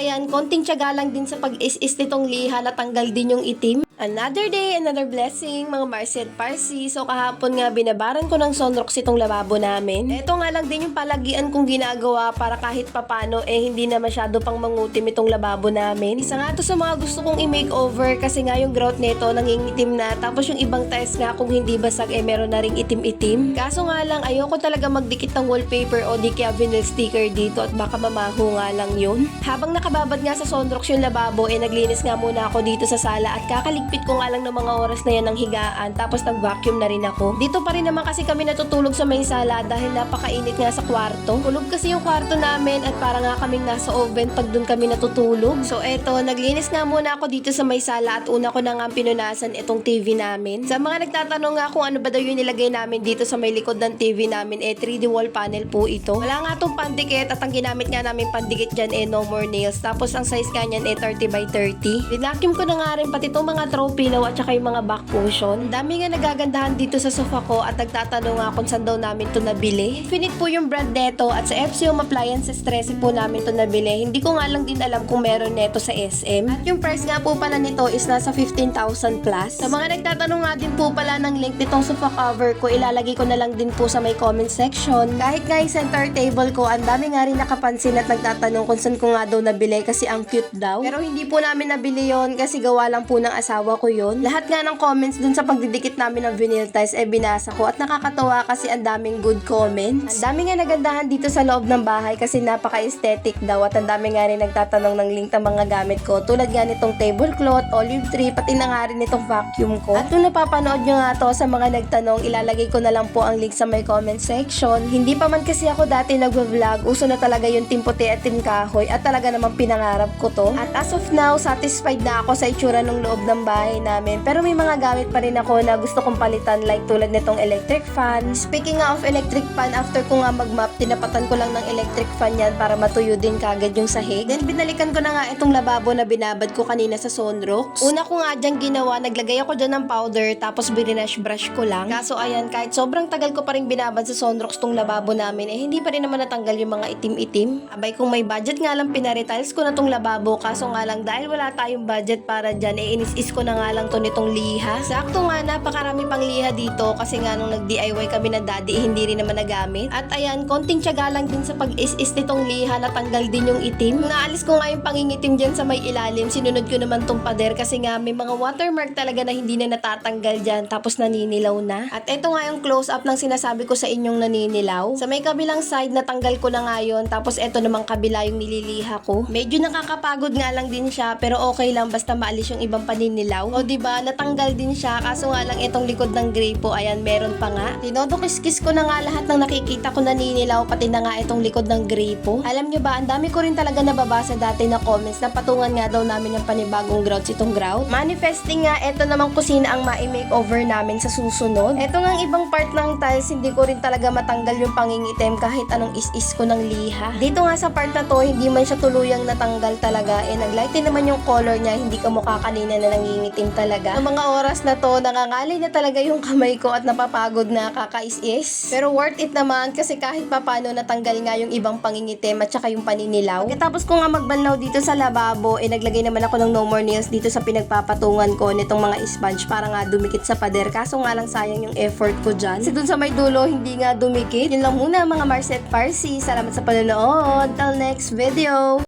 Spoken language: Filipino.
ayan, konting tiyaga lang din sa pag-is-is nitong liha na tanggal din yung itim. Another day, another blessing, mga Marcy at Parsi. So kahapon nga binabaran ko ng sunrox itong lababo namin. Ito nga lang din yung palagian kong ginagawa para kahit papano eh hindi na masyado pang mangutim itong lababo namin. Isa nga to sa mga gusto kong i-makeover kasi nga yung growth nito nangingitim na. Tapos yung ibang tiles nga kung hindi basag eh meron na ring itim-itim. Kaso nga lang ayoko talaga magdikit ng wallpaper o di kaya vinyl sticker dito at baka mamaho nga lang yun. Habang nakababad nga sa sunrox yung lababo eh naglinis nga muna ako dito sa sala at kakaligpit ko nga lang ng mga oras na yan ng higaan tapos nag-vacuum na rin ako. Dito pa rin naman kasi kami natutulog sa may sala dahil napakainit nga sa kwarto. Kulog kasi yung kwarto namin at para nga kaming nasa oven pag dun kami natutulog. So eto, naglinis nga muna ako dito sa may sala at una ko na nga pinunasan itong TV namin. Sa mga nagtatanong nga kung ano ba daw yung nilagay namin dito sa may likod ng TV namin, eh 3D wall panel po ito. Wala nga tong pandikit at ang ginamit nga namin pandikit dyan eh no more nails. Tapos ang size ka niyan eh 30 by 30. Dinakim ko na nga rin pati itong mga throw pillow at saka yung mga back cushion. Dami nga nagagandahan dito sa sofa ko at nagtatanong nga kung saan daw namin to nabili. Infinite po yung brand neto at sa FC Home Appliances Stress po namin to nabili. Hindi ko nga lang din alam kung meron neto sa SM. At yung price nga po pala nito is nasa 15,000 plus. Sa mga nagtatanong nga din po pala ng link nitong sofa cover ko, ilalagay ko na lang din po sa may comment section. Kahit nga yung center table ko, ang dami nga rin nakapansin at nagtatanong kung saan ko nga daw nabili kasi ang cute daw. Pero hindi po namin nabili yon kasi gawa lang po ng asawa ko yon. Lahat nga ng comments dun sa pagdidikit namin ng vinyl tiles eh binasa ko at nakakatawa kasi ang daming good comments. Ang dami nga nagandahan dito sa loob ng bahay kasi napaka-aesthetic daw at ang dami nga rin nagtatanong ng link ng mga gamit ko tulad nga nitong tablecloth, olive tree, pati na nga rin itong vacuum ko. At kung napapanood nyo nga to sa mga nagtanong, ilalagay ko na lang po ang link sa my comment section. Hindi pa man kasi ako dati nagva-vlog, uso na talaga yung Team Puti at Team Kahoy at talaga namang pinangarap ko to. At as of now, satisfied na ako sa itsura ng loob ng bahay namin. Pero may mga gamit pa rin ako na gusto kong palitan like tulad nitong electric fan. Speaking nga of electric fan, after ko nga mag-map, tinapatan ko lang ng electric fan yan para matuyo din kagad yung sahig. Then binalikan ko na nga itong lababo na binabad ko kanina sa Sonrox. Una ko nga dyan ginawa, naglagay ako dyan ng powder tapos bininesh brush ko lang. Kaso ayan, kahit sobrang tagal ko pa rin binabad sa Sonrox tong lababo namin, eh hindi pa rin naman natanggal yung mga itim-itim. Abay kung may budget nga lang pinaretiles ko na tong lababo, kaso nga lang dahil wala tayong budget para dyan, eh inis-is ko na nga lang to nitong liha. Sakto nga, napakarami pang liha dito kasi nga nung nag-DIY kami na daddy, eh, hindi rin naman nagamit. At ayan, konting tiyaga lang din sa pag-is-is nitong liha, natanggal din yung itim. Naalis ko nga yung pangingitim dyan sa may ilalim, sinunod ko naman tong pader kasi nga may mga watermark talaga na hindi na natatanggal dyan tapos naninilaw na. At eto nga yung close-up ng sinasabi ko sa inyong naninilaw. Sa may kabilang side, natanggal ko na nga yun. Tapos eto namang kabila yung nililiha ko. Medyo nakakapagod nga lang din siya pero okay lang basta maalis yung ibang paninilaw. O di ba natanggal din siya kaso nga lang itong likod ng gray po, ayan meron pa nga. Tinodokis-kis ko na nga lahat ng nakikita ko naninilaw pati na nga itong likod ng gray po. Alam nyo ba, ang dami ko rin talaga nababasa dati na comments na patungan nga daw namin ng panibagong grouts itong grout. Manifesting nga, eto namang kusina ang ma-makeover namin sa susunod. Eto nga ang ibang part ng tiles, hindi ko rin talaga matanggal yung pangingitim kahit anong is-is ko ng liha. Dito nga sa part na to, hindi man siya tuluyang natanggal talaga. Eh, naglighten naman yung color niya, hindi ka mukha kanina na nangingitim talaga. Ang mga oras na to, nangangalay na talaga yung kamay ko at napapagod na kakais-is. Pero worth it naman kasi kahit papano natanggal nga yung ibang pangingitim at saka yung paninilaw. Pagkatapos ko nga magbanlaw dito sa lababo, eh naglagay naman ako ng no more nails dito sa pinagpapatungan ko nitong mga sponge para nga dumikit sa pader. Kaso nga lang sayang yung effort ko dyan. Kasi dun sa may dulo, hindi nga dumikit. Yun lang muna mga Marset Parsi. Salamat sa panonood. Till next video!